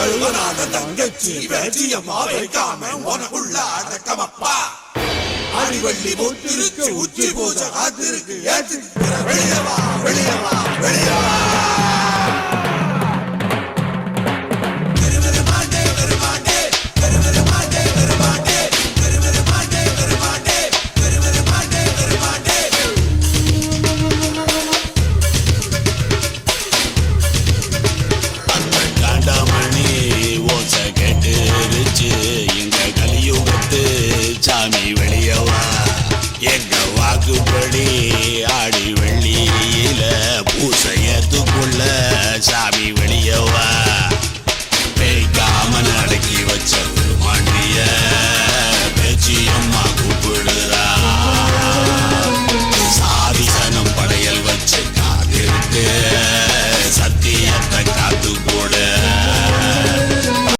கழுவனாத தங்கச்சி வேட்டியம்மா வைக்காம உனக்குள்ள அடக்கமப்பா அடிவள்ளி மூத்திருக்கு உச்சி பூஜை காத்திருக்கு ஏத்து வெளியவா சாமி வெளியவா? எங்க வாக்குப்படி ஆடி வெள்ளியில பூசையத்துக்குள்ள சாமி வெளியவா? பேய்க்காம அடக்கி வச்ச மாண்டிய பேச்சியம்மா கூப்பிடுதா சாதிசனம் படையல் வச்சு காதிருக்கு